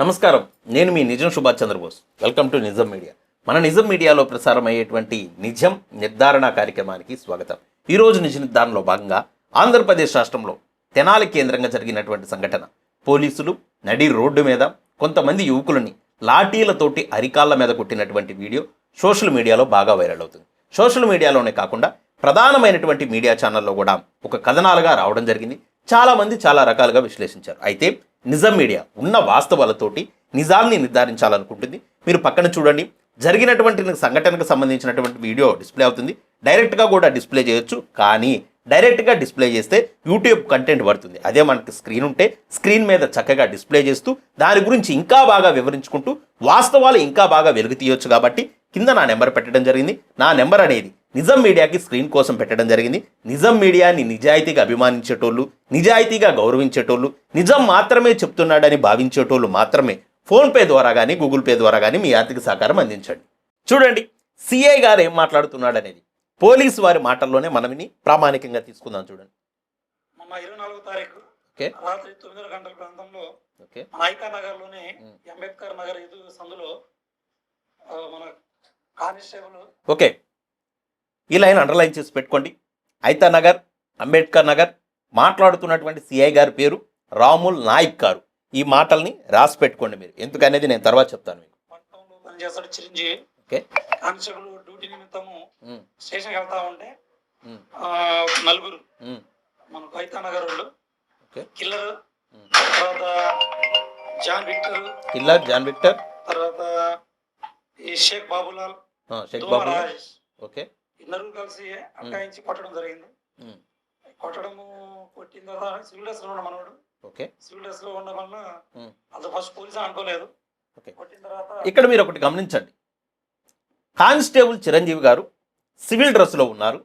నమస్కారం. నేను మీ Nijam Subhash Chandrabose. Welcome to Nijam media. మన నిజం మీడియాలో ప్రసారం అయ్యేటువంటి నిజం నిర్ధారణ కార్యక్రమానికి స్వాగతం. ఈరోజు నిజ నిర్ధారణలో భాగంగా ఆంధ్రప్రదేశ్ రాష్ట్రంలో తెనాలి కేంద్రంగా జరిగినటువంటి సంఘటన. పోలీసులు నడి రోడ్డు మీద కొంతమంది యువకులని లాఠీలతోటి అరికాళ్ళ మీద కొట్టినటువంటి వీడియో సోషల్ మీడియాలో బాగా వైరల్ అవుతుంది. సోషల్ మీడియాలోనే కాకుండా ప్రధానమైనటువంటి మీడియా ఛానల్లో కూడా ఒక కథనాలుగా రావడం జరిగింది. చాలామంది చాలా రకాలుగా విశ్లేషించారు. అయితే నిజం మీడియా ఉన్న వాస్తవాలతోటి నిజాల్ని నిర్ధారించాలనుకుంటుంది. మీరు పక్కన చూడండి. జరిగినటువంటి సంఘటనకు సంబంధించినటువంటి వీడియో డిస్ప్లే అవుతుంది. డైరెక్ట్గా కూడా డిస్ప్లే చేయొచ్చు. కానీ డైరెక్ట్గా డిస్ప్లే చేస్తే యూట్యూబ్ కంటెంట్ పడుతుంది. అదే మనకి స్క్రీన్ ఉంటే స్క్రీన్ మీద చక్కగా డిస్ప్లే చేస్తూ దాని గురించి ఇంకా బాగా వివరించుకుంటూ వాస్తవాలు ఇంకా బాగా వెలుగు తీయొచ్చు కాబట్టి కింద నా నెంబర్ పెట్టడం జరిగింది. నా నెంబర్ అనేది నిజం మీడియాకి స్క్రీన్ కోసం పెట్టడం జరిగింది. నిజం మీడియాని నిజాయితీగా అభిమానించేటోళ్ళు నిజాయితీగా గౌరవించేటోళ్ళు నిజం మాత్రమే చెప్తున్నాడని భావించేటోళ్ళు మాత్రమే ఫోన్పే ద్వారా కానీ గూగుల్ పే ద్వారా కానీ మీ ఆర్థిక సహకారం అందించండి. చూడండి సిఐ గారు ఏం మాట్లాడుతున్నాడు అనేది పోలీసు వారి మాటల్లోనే మనమిని ప్రామాణికంగా తీసుకుందాం చూడండి. మొన్న ఇరవై నాలుగో తారీఖు రాత్రి తొమ్మిది గంటల ప్రాంతంలో ఐకా నగర్లోని. అంబేద్కర్ నగర్ ఎదురు సందులో మన కానిస్టేబుల్ ఓకే. ఈ లైన్ అండర్లైన్ చేసి పెట్టుకోండి. ఐతా నగర్ అంబేద్కర్ నగర్ మాట్లాడుతున్నటువంటి సిఐ గారి పేరు రాముల్ నాయక్ గారు. ఈ మాటల్ని రాసి పెట్టుకోండి మీరు. ఎందుకనేది నేను తర్వాత చెప్తాను మీకు. పట్టణంలో పనిచేస్తాడు చిరంజీవి. ఓకే. కానిస్టేబుల్ డ్యూటీ నిమిత్తము ఉమ్, స్టేషన్కి వెళ్తా ఉంటే నలుగురు మన నగర్ వాళ్ళు కిల్లర్. తర్వాత John Victor killer John Victor. తర్వాత ఈ షేక్ బాబులాల్ షేక్ బాబు ఓకే. నలుగురు కలిసి అక్కాయించి కొట్టడం జరిగింది. కొట్టడము కొట్టిన తర్వాత సివిల్ డ్రెస్లో ఉన్న మనవాడు. సివిల్ డ్రెస్లో వలన ఉమ్. అది ఫస్ట్ పోలీసు అనుకోలేదు. కొట్టిన తర్వాత ఇక్కడ మీరు ఒకటి గమనించండి. కానిస్టేబుల్ చిరంజీవి గారు సివిల్ డ్రెస్లో ఉన్నారు.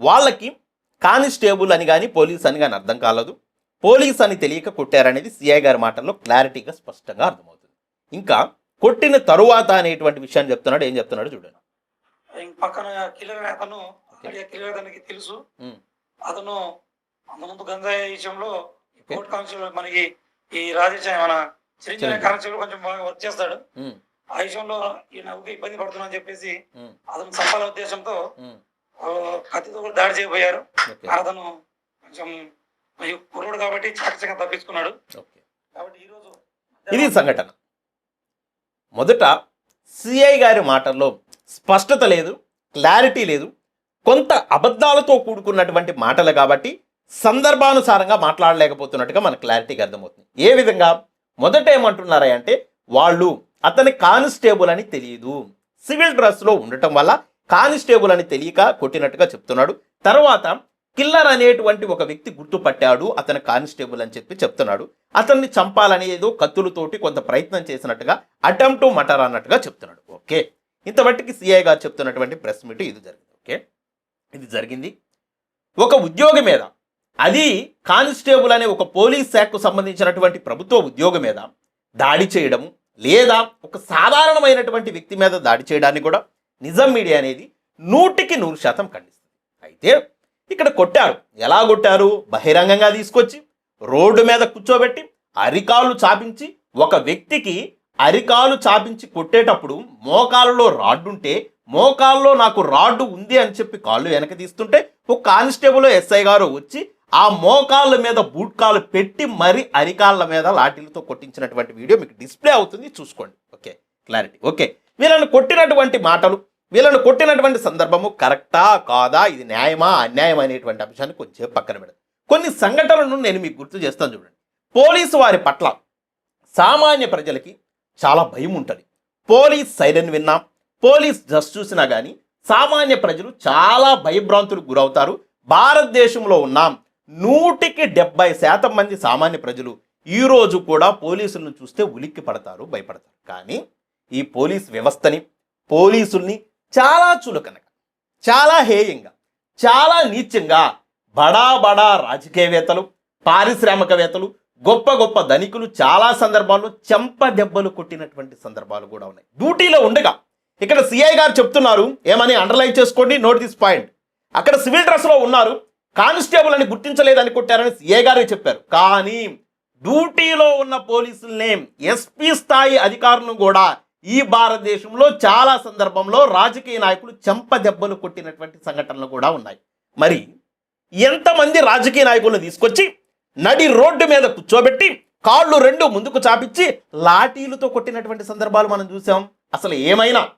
వాళ్ళకి కానిస్టేబుల్ అని కానీ పోలీస్ అని కానీ అర్థం కాలేదు. పోలీస్ అని తెలియక కొట్టారనేది సిఐ గారి మాటల్లో క్లారిటీగా స్పష్టంగా అర్థమవుతుంది. ఇంకా కొట్టిన తరువాత అనేటువంటి విషయాన్ని చెప్తున్నాడు ఏం చెప్తున్నాడు చూడండి. ఇంక పక్కన కిల్లర్ అతను కిల్లర్ అతనికి తెలుసు. ఉమ్. అతను అంతకుముందు గంజాయి విషయంలో. కోర్టు కానిస్టేబుల్ మనకి ఈ రాజేష్ మన చిరంజీవి. కానిస్టేబుల్ కొంచెం బాగా వర్క్ చేస్తాడు. ఉమ్, ఆ విషయంలో ఈయన ఊరికే ఇబ్బంది పడుతున్నా అని చెప్పేసి ఉమ్, అతను చంపాలనే ఉద్దేశంతో కత్తితో కూడా దాడి చేయబోయారు. అతను కొంచెం కుర్రోడు కాబట్టి చాకచక్యంగా తప్పించుకున్నాడు. కాబట్టి ఈ రోజు ఇది సంఘటన. మొదట సిఐ గారి మాటల్లో స్పష్టత లేదు క్లారిటీ లేదు కొంత అబద్ధాలతో కూడుకున్నటువంటి మాటలు కాబట్టి సందర్భానుసారంగా మాట్లాడలేకపోతున్నట్టుగా మన క్లారిటీగా అర్థమవుతుంది. ఏ విధంగా? మొదట ఏమంటున్నారా అంటే వాళ్ళు అతని కానిస్టేబుల్ అని తెలియదు. సివిల్ డ్రెస్లో ఉండటం వల్ల కానిస్టేబుల్ అని తెలియక కొట్టినట్టుగా చెప్తున్నాడు. తర్వాత కిల్లర్ అనేటువంటి ఒక వ్యక్తి గుర్తుపట్టాడు అతని కానిస్టేబుల్ అని చెప్పి చెప్తున్నాడు. అతన్ని చంపాలని ఏదో కత్తులతోటి కొంత ప్రయత్నం చేసినట్టుగా అటెంప్ట్ మటర్ అన్నట్టుగా చెప్తున్నాడు. ఓకే. ఇంతవట్టికి సిఐ గారు చెప్తున్నటువంటి ప్రెస్ మీట్ ఇది జరిగింది ఓకే? ఇది జరిగింది. ఒక ఉద్యోగి మీద అది కానిస్టేబుల్ అనే ఒక పోలీస్ శాఖకు సంబంధించినటువంటి ప్రభుత్వ ఉద్యోగి మీద దాడి చేయడం లేదా ఒక సాధారణమైనటువంటి వ్యక్తి మీద దాడి చేయడాన్ని కూడా నిజం మీడియా అనేది నూటికి నూరు శాతం ఖండిస్తుంది. అయితే ఇక్కడ కొట్టారు. ఎలా కొట్టారు? బహిరంగంగా తీసుకొచ్చి రోడ్డు మీద కూర్చోబెట్టి అరికాళ్ళు చాపించి ఒక వ్యక్తికి అరికాలు చాపించి కొట్టేటప్పుడు మోకాలలో రాడ్డుంటే మోకాల్లో నాకు రాడ్డు ఉంది అని చెప్పి కాళ్ళు వెనక తీస్తుంటే ఒక కానిస్టేబుల్ ఎస్ఐ గారు వచ్చి ఆ మోకాళ్ళ మీద బూట్కాలు పెట్టి మరి అరికాళ్ళ మీద లాఠీలతో కొట్టించినటువంటి వీడియో మీకు డిస్ప్లే అవుతుంది. చూసుకోండి. ఓకే. క్లారిటీ. ఓకే. వీళ్ళని కొట్టినటువంటి మాటలు వీళ్ళని కొట్టినటువంటి సందర్భము కరెక్టా కాదా? ఇది న్యాయమా? అన్యాయం అనేటువంటి అంశాన్ని కొంచెం పక్కన పెడదు. కొన్ని సంఘటనలను నేను మీకు గుర్తు చేస్తాను చూడండి. పోలీసు వారి పట్ల సామాన్య ప్రజలకి చాలా భయం ఉంటుంది. పోలీస్ సైరన్ విన్నాం పోలీస్ జస్ట్ చూసినా కానీ సామాన్య ప్రజలు చాలా భయభ్రాంతులకు గురవుతారు. భారతదేశంలో ఉన్నాం నూటికి డెబ్బై శాతం మంది సామాన్య ప్రజలు ఈ రోజు కూడా పోలీసులను చూస్తే ఉలిక్కి పడతారు భయపడతారు. కానీ ఈ పోలీస్ వ్యవస్థని పోలీసుల్ని చాలా చులకనగా చాలా హేయంగా చాలా నీచంగా బడా బడా రాజకీయవేత్తలు పారిశ్రామికవేత్తలు గొప్ప గొప్ప ధనికులు చాలా సందర్భాల్లో చెంప దెబ్బలు కొట్టినటువంటి సందర్భాలు కూడా ఉన్నాయి. డ్యూటీలో ఉండగా ఇక్కడ సిఐ గారు చెప్తున్నారు ఏమని అండర్లైన్ చేసుకోండి నోట్ దిస్ పాయింట్. అక్కడ సివిల్ డ్రెస్లో ఉన్నారు కానిస్టేబుల్ అని గుర్తించలేదని కొట్టారని సిఐ గారే చెప్పారు. కానీ డ్యూటీలో ఉన్న పోలీసులనే ఎస్పీ స్థాయి అధికారులను కూడా ఈ భారతదేశంలో చాలా సందర్భంలో రాజకీయ నాయకులు చెంప దెబ్బలు కొట్టినటువంటి సంఘటనలు కూడా ఉన్నాయి. మరి ఎంతమంది రాజకీయ నాయకులను తీసుకొచ్చి నడి రోడ్డు మీద కూర్చోబెట్టి కాళ్ళు రెండు ముందుకు చాపించి లాఠీలతో కొట్టినటువంటి సందర్భాలు మనం చూసాం. అసలు ఏమైనా?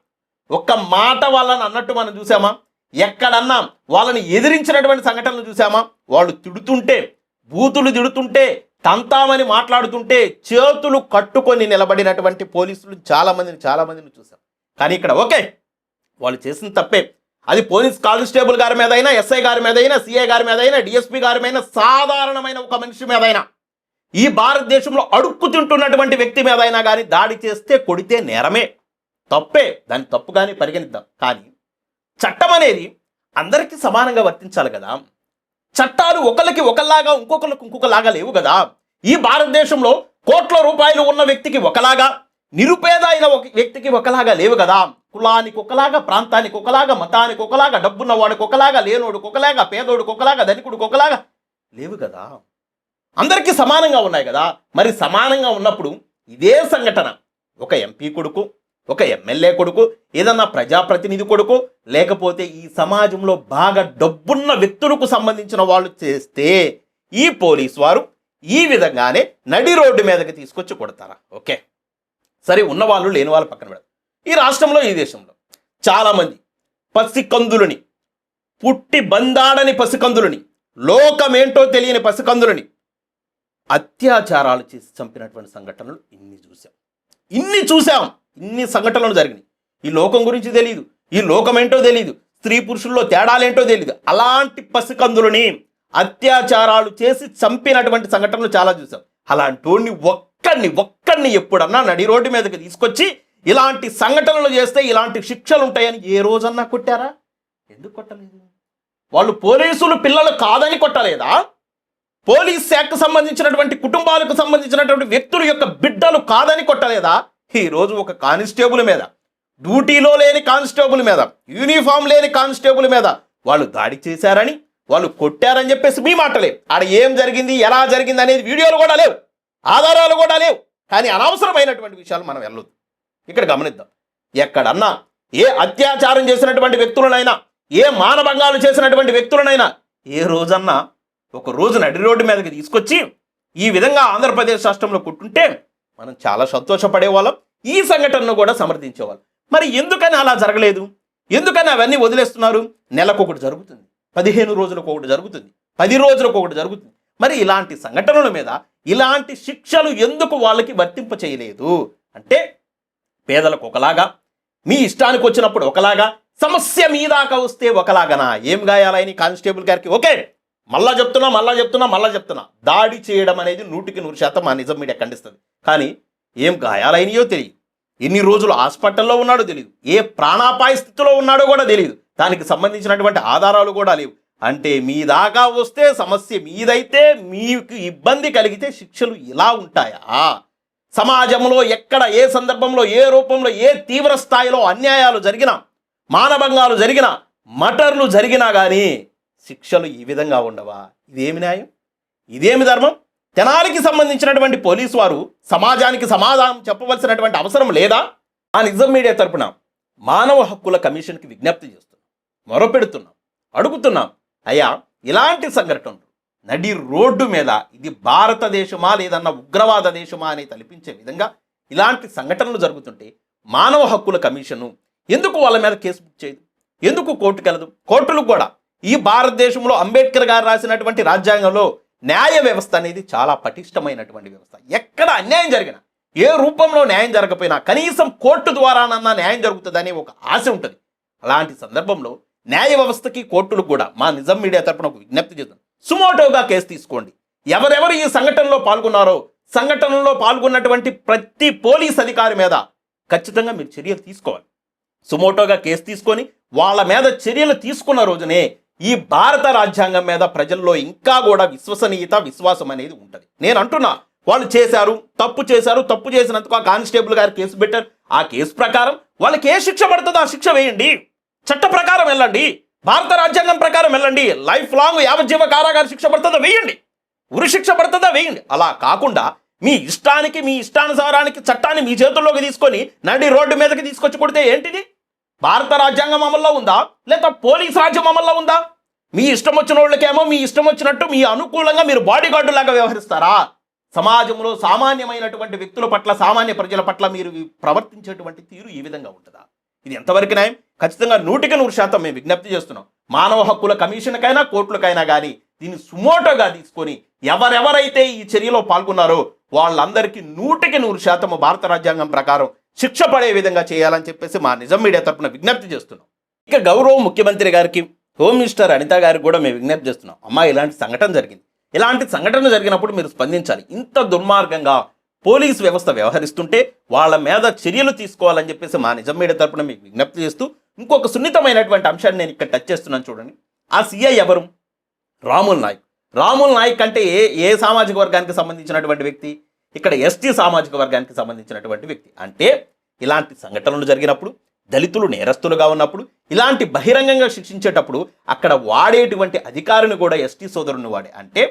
ఒక్క మాట వాళ్ళని అన్నట్టు మనం చూసామా? ఎక్కడన్నా వాళ్ళని ఎదిరించినటువంటి సంఘటనలు చూసామా? వాళ్ళు తిడుతుంటే బూతులు తిడుతుంటే తంతామని మాట్లాడుతుంటే చేతులు కట్టుకొని నిలబడినటువంటి పోలీసులు చాలామందిని చాలామందిని చూసాం. కానీ ఇక్కడ ఓకే వాళ్ళు చేసిన తప్పే. అది పోలీస్ కానిస్టేబుల్ గారి మీద అయినా ఎస్ఐ గారి మీద అయినా సిఐ గారి మీద అయినా డిఎస్పీ గారి మీద సాధారణమైన ఒక మనిషి మీద అయినా ఈ భారతదేశంలో అడుక్కు తింటున్నటువంటి వ్యక్తి మీద అయినా కానీ దాడి చేస్తే కొడితే నేరమే. తప్పే. దాన్ని తప్పుగానే పరిగణిద్దాం. కానీ చట్టం అనేది అందరికీ సమానంగా వర్తించాలి కదా. చట్టాలు ఒకరికి ఒకలాగా ఇంకొకరికి ఇంకొకలాగా లేవు కదా. ఈ భారతదేశంలో కోట్ల రూపాయలు ఉన్న వ్యక్తికి ఒకలాగా నిరుపేద అయిన ఒక వ్యక్తికి ఒకలాగా లేవు కదా. కులానికి ఒకలాగా ప్రాంతానికి ఒకలాగా మతానికి ఒకలాగా డబ్బున్న వాడికి ఒకలాగా లేనోడికి ఒకలాగా పేదోడికి ఒకలాగా ధనికుడికి ఒకలాగా లేవు కదా. అందరికీ సమానంగా ఉన్నాయి కదా. మరి సమానంగా ఉన్నప్పుడు ఇదే సంఘటన. ఒక ఎంపీ కొడుకు ఒక ఎమ్మెల్యే కొడుకు ఏదన్నా ప్రజాప్రతినిధి కొడుకు లేకపోతే ఈ సమాజంలో బాగా డబ్బున్న వ్యక్తులకు సంబంధించిన వాళ్ళు చేస్తే ఈ పోలీస్ వారు ఈ విధంగానే నడి రోడ్డు మీదకి తీసుకొచ్చి కొడతారా? ఓకే. సరే ఉన్నవాళ్ళు లేని వాళ్ళు పక్కన పెడతారు ఈ రాష్ట్రంలో ఈ దేశంలో చాలామంది పసికందులని పుట్టి బందాడని పసికందులని లోకమేంటో తెలియని పసికందులని అత్యాచారాలు చేసి చంపినటువంటి సంఘటనలు ఇన్ని చూసాం ఇన్ని చూసాం ఇన్ని సంఘటనలు జరిగినాయి. ఈ లోకం గురించి తెలియదు ఈ లోకం ఏంటో తెలియదు స్త్రీ పురుషుల్లో తేడాలేంటో తెలియదు అలాంటి పసికందులని అత్యాచారాలు చేసి చంపినటువంటి సంఘటనలు చాలా చూసాం అలాంటి ఒక్కడిని ఒక్కడిని ఎప్పుడన్నా నడి రోడ్డు మీదకి తీసుకొచ్చి ఇలాంటి సంఘటనలు చేస్తే ఇలాంటి శిక్షలు ఉంటాయని ఏ రోజన్నా కొట్టారా? ఎందుకు కొట్టలేదు? వాళ్ళు పోలీసులు పిల్లలు కాదని కొట్టలేదా? పోలీస్ శాఖకు సంబంధించినటువంటి కుటుంబాలకు సంబంధించినటువంటి వ్యక్తుల యొక్క బిడ్డలు కాదని కొట్టలేదా? ఈరోజు ఒక కానిస్టేబుల్ మీద డ్యూటీలో లేని కానిస్టేబుల్ మీద యూనిఫామ్ లేని కానిస్టేబుల్ మీద వాళ్ళు దాడి చేశారని వాళ్ళు కొట్టారని చెప్పేసి మీ మాటలే. ఆడ ఏం జరిగింది ఎలా జరిగింది అనేది వీడియోలు కూడా లేవు. ఆధారాలు కూడా లేవు. కానీ అనవసరమైనటువంటి విషయాలు మనం వెళ్ళొద్దు. ఇక్కడ గమనిద్దాం. ఎక్కడన్నా ఏ అత్యాచారం చేసినటువంటి వ్యక్తులనైనా ఏ మానభంగాలు చేసినటువంటి వ్యక్తులనైనా ఏ రోజన్నా ఒక రోజు నడి రోడ్డు మీదకి తీసుకొచ్చి ఈ విధంగా ఆంధ్రప్రదేశ్ రాష్ట్రంలో కుట్టుంటే మనం చాలా సంతోషపడేవాళ్ళం. ఈ సంఘటనను కూడా సమర్థించేవాళ్ళం. మరి ఎందుకని అలా జరగలేదు? ఎందుకని అవన్నీ వదిలేస్తున్నారు? నెలకు ఒకటి జరుగుతుంది. పదిహేను రోజులకు ఒకటి జరుగుతుంది. పది రోజులకు ఒకటి జరుగుతుంది. మరి ఇలాంటి సంఘటనల మీద ఇలాంటి శిక్షలు ఎందుకు వాళ్ళకి వర్తింప చేయలేదు? అంటే పేదలకు ఒకలాగా మీ ఇష్టానికి వచ్చినప్పుడు ఒకలాగా సమస్య మీదాకా వస్తే ఒకలాగనా? ఏం గాయాలని కానిస్టేబుల్ గారికి? ఓకే మళ్ళా చెప్తున్నా మళ్ళా చెప్తున్నా మళ్ళా చెప్తున్నా. దాడి చేయడం అనేది నూటికి నూరు శాతం మా నిజం మీడియా ఖండిస్తుంది. కానీ ఏం గాయాలైనయో తెలియదు. ఎన్ని రోజులు హాస్పిటల్లో ఉన్నాడో తెలియదు. ఏ ప్రాణాపాయ స్థితిలో ఉన్నాడో కూడా తెలియదు. దానికి సంబంధించినటువంటి ఆధారాలు కూడా లేవు. అంటే మీ దాకా వస్తే సమస్య మీదైతే మీకు ఇబ్బంది కలిగితే శిక్షలు ఇలా ఉంటాయా? సమాజంలో ఎక్కడ ఏ సందర్భంలో ఏ రూపంలో ఏ తీవ్ర స్థాయిలో అన్యాయాలు జరిగినా మానభంగాలు జరిగినా మటర్లు జరిగినా కానీ శిక్షలు ఈ విధంగా ఉండవా? ఇదేమి న్యాయం? ఇదేమి ధర్మం? తెనాలికి సంబంధించినటువంటి పోలీసు వారు సమాజానికి సమాధానం చెప్పవలసినటువంటి అవసరం లేదా? ఆ నిజం మీడియా తరపున మానవ హక్కుల కమిషన్కి విజ్ఞప్తి చేస్తున్నాం. మొరపెడుతున్నాం. అడుగుతున్నాం. అయ్యా ఇలాంటి సంఘటనలు నడి రోడ్డు మీద ఇది భారతదేశమా లేదన్న ఉగ్రవాద దేశమా అని తలపించే విధంగా ఇలాంటి సంఘటనలు జరుగుతుంటే మానవ హక్కుల కమిషను ఎందుకు వాళ్ళ మీద కేసు బుక్ చేయదు? ఎందుకు కోర్టుకెళ్ళదు కోర్టులు కూడా ఈ భారతదేశంలో అంబేద్కర్ గారు రాసినటువంటి రాజ్యాంగంలో న్యాయ వ్యవస్థ అనేది చాలా పటిష్టమైనటువంటి వ్యవస్థ. ఎక్కడ అన్యాయం జరిగినా ఏ రూపంలో న్యాయం జరగకపోయినా కనీసం కోర్టు ద్వారానన్నా న్యాయం జరుగుతుందనే ఒక ఆశ ఉంటుంది. అలాంటి సందర్భంలో న్యాయ వ్యవస్థకి కోర్టులకు కూడా మా నిజం మీడియా తరపున ఒక విజ్ఞప్తి చేద్దాం. సుమోటోగా కేసు తీసుకోండి. ఎవరెవరు ఈ సంఘటనలో పాల్గొన్నారో సంఘటనలో పాల్గొన్నటువంటి ప్రతి పోలీస్ అధికారి మీద ఖచ్చితంగా మీరు చర్యలు తీసుకోవాలి. సుమోటోగా కేసు తీసుకొని వాళ్ళ మీద చర్యలు తీసుకున్న రోజునే ఈ భారత రాజ్యాంగం మీద ప్రజల్లో ఇంకా కూడా విశ్వసనీయత విశ్వాసం అనేది ఉంటుంది. నేను అంటున్నా వాళ్ళు చేశారు తప్పు చేశారు తప్పు చేసినందుకు ఆ కానిస్టేబుల్ గారు కేసు పెట్టారు. ఆ కేసు ప్రకారం వాళ్ళకి ఏ శిక్ష పడుతుందో ఆ శిక్ష వేయండి. చట్ట ప్రకారం వెళ్ళండి. భారత రాజ్యాంగం ప్రకారం వెళ్ళండి. లైఫ్ లాంగ్ యావజ్జీవ కారాగార శిక్ష పడుతుందో వేయండి. ఉరిశిక్ష పడుతుందా వేయండి. అలా కాకుండా మీ ఇష్టానికి మీ ఇష్టానుసారానికి చట్టాన్ని మీ చేతుల్లోకి తీసుకొని నడి రోడ్డు మీదకి తీసుకొచ్చి కొడితే ఏంటిది? భారత రాజ్యాంగం అమల్లో ఉందా? లేదా పోలీస్ రాజ్యం అమల్లో ఉందా? మీ ఇష్టం వచ్చిన వాళ్ళకేమో మీ ఇష్టం వచ్చినట్టు మీ అనుకూలంగా మీరు బాడీ గార్డు లాగా వ్యవహరిస్తారా? సమాజంలో సామాన్యమైనటువంటి వ్యక్తుల పట్ల సామాన్య ప్రజల పట్ల మీరు ప్రవర్తించేటువంటి తీరు ఈ విధంగా ఉంటుందా? ఇది ఎంతవరకు న్యాయం? ఖచ్చితంగా నూటికి నూరు శాతం మేము విజ్ఞప్తి చేస్తున్నాం. మానవ హక్కుల కమిషన్కైనా కోర్టులకైనా కానీ దీన్ని సుమోటోగా తీసుకొని ఎవరెవరైతే ఈ చర్యలో పాల్గొన్నారో వాళ్ళందరికీ నూటికి నూరు శాతం భారత రాజ్యాంగం ప్రకారం శిక్ష పడే విధంగా చేయాలని చెప్పేసి మా నిజం మీడియా తరఫున విజ్ఞప్తి చేస్తున్నాం. ఇక గౌరవ ముఖ్యమంత్రి గారికి హోమ్ మినిస్టర్ అనిత గారికి కూడా మేము విజ్ఞప్తి చేస్తున్నాం. అమ్మా ఇలాంటి సంఘటన జరిగింది. ఇలాంటి సంఘటన జరిగినప్పుడు మీరు స్పందించాలి. ఇంత దుర్మార్గంగా పోలీస్ వ్యవస్థ వ్యవహరిస్తుంటే వాళ్ళ మీద చర్యలు తీసుకోవాలని చెప్పేసి మా నిజం మీడియా తరపున మీకు విజ్ఞప్తి చేస్తూ ఇంకొక సున్నితమైనటువంటి అంశాన్ని నేను ఇక్కడ టచ్ చేస్తున్నాను చూడండి. ఆ సీఐ ఎవరు? రాముల్ నాయక్. రాముల్ నాయక్ అంటే ఏ ఏ సామాజిక వర్గానికి సంబంధించినటువంటి వ్యక్తి? ఇక్కడ ఎస్టీ సామాజిక వర్గానికి సంబంధించినటువంటి వ్యక్తి. అంటే ఇలాంటి సంఘటనలు జరిగినప్పుడు దళితులు నేరస్తులుగా ఉన్నప్పుడు ఇలాంటి బహిరంగంగా శిక్షించేటప్పుడు అక్కడ వాడేటువంటి అధికారిని కూడా ఎస్టీ సోదరుని వాడే. అంటే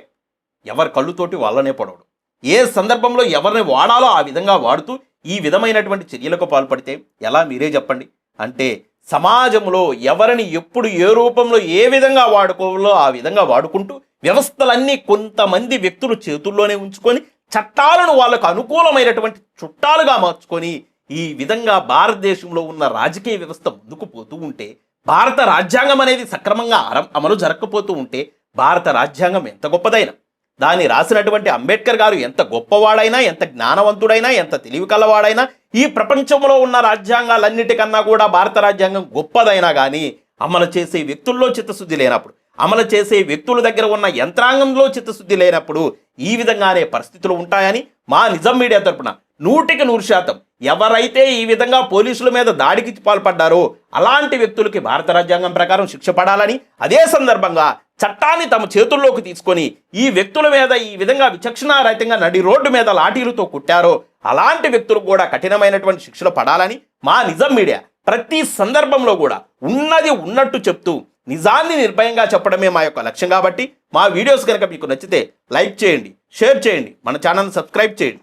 ఎవరి కళ్ళుతోటి వాళ్ళనే పొడవడు. ఏ సందర్భంలో ఎవరిని వాడాలో ఆ విధంగా వాడుతూ ఈ విధమైనటువంటి చర్యలకు పాల్పడితే ఎలా మీరే చెప్పండి? అంటే సమాజంలో ఎవరిని ఎప్పుడు ఏ రూపంలో ఏ విధంగా వాడుకోవాలో ఆ విధంగా వాడుకుంటూ వ్యవస్థలన్నీ కొంతమంది వ్యక్తులు చేతుల్లోనే ఉంచుకొని చట్టాలను వాళ్ళకు అనుకూలమైనటువంటి చుట్టాలుగా మార్చుకొని ఈ విధంగా భారతదేశంలో ఉన్న రాజకీయ వ్యవస్థ ముందుకు పోతూ ఉంటే భారత రాజ్యాంగం అనేది సక్రమంగా అమలు జరగకపోతూ ఉంటే భారత రాజ్యాంగం ఎంత గొప్పదైనా దాన్ని రాసినటువంటి అంబేద్కర్ గారు ఎంత గొప్పవాడైనా ఎంత జ్ఞానవంతుడైనా ఎంత తెలివి కలవాడైనా ఈ ప్రపంచంలో ఉన్న రాజ్యాంగాలన్నిటికన్నా కూడా భారత రాజ్యాంగం గొప్పదైనా కానీ అమలు చేసే వ్యక్తుల్లో చిత్తశుద్ధి లేనప్పుడు అమలు చేసే వ్యక్తుల దగ్గర ఉన్న యంత్రాంగంలో చిత్తశుద్ధి లేనప్పుడు ఈ విధంగానే పరిస్థితులు ఉంటాయని మా నిజం మీడియా తరపున నూటికి నూరు శాతం ఎవరైతే ఈ విధంగా పోలీసుల మీద దాడికి పాల్పడ్డారో అలాంటి వ్యక్తులకి భారత రాజ్యాంగం ప్రకారం శిక్ష పడాలని అదే సందర్భంగా చట్టాన్ని తమ చేతుల్లోకి తీసుకొని ఈ వ్యక్తుల మీద ఈ విధంగా విచక్షణారహితంగా నడి రోడ్డు మీద లాఠీలతో కుట్టారో అలాంటి వ్యక్తులు కూడా కఠినమైనటువంటి శిక్షలు పడాలని మా నిజం మీడియా ప్రతి సందర్భంలో కూడా ఉన్నది ఉన్నట్టు చెప్తూ నిజాన్ని నిర్భయంగా చెప్పడమే మా యొక్క లక్ష్యం కాబట్టి మా వీడియోస్ కనుక మీకు నచ్చితే లైక్ చేయండి షేర్ చేయండి మన ఛానల్ సబ్స్క్రైబ్ చేయండి.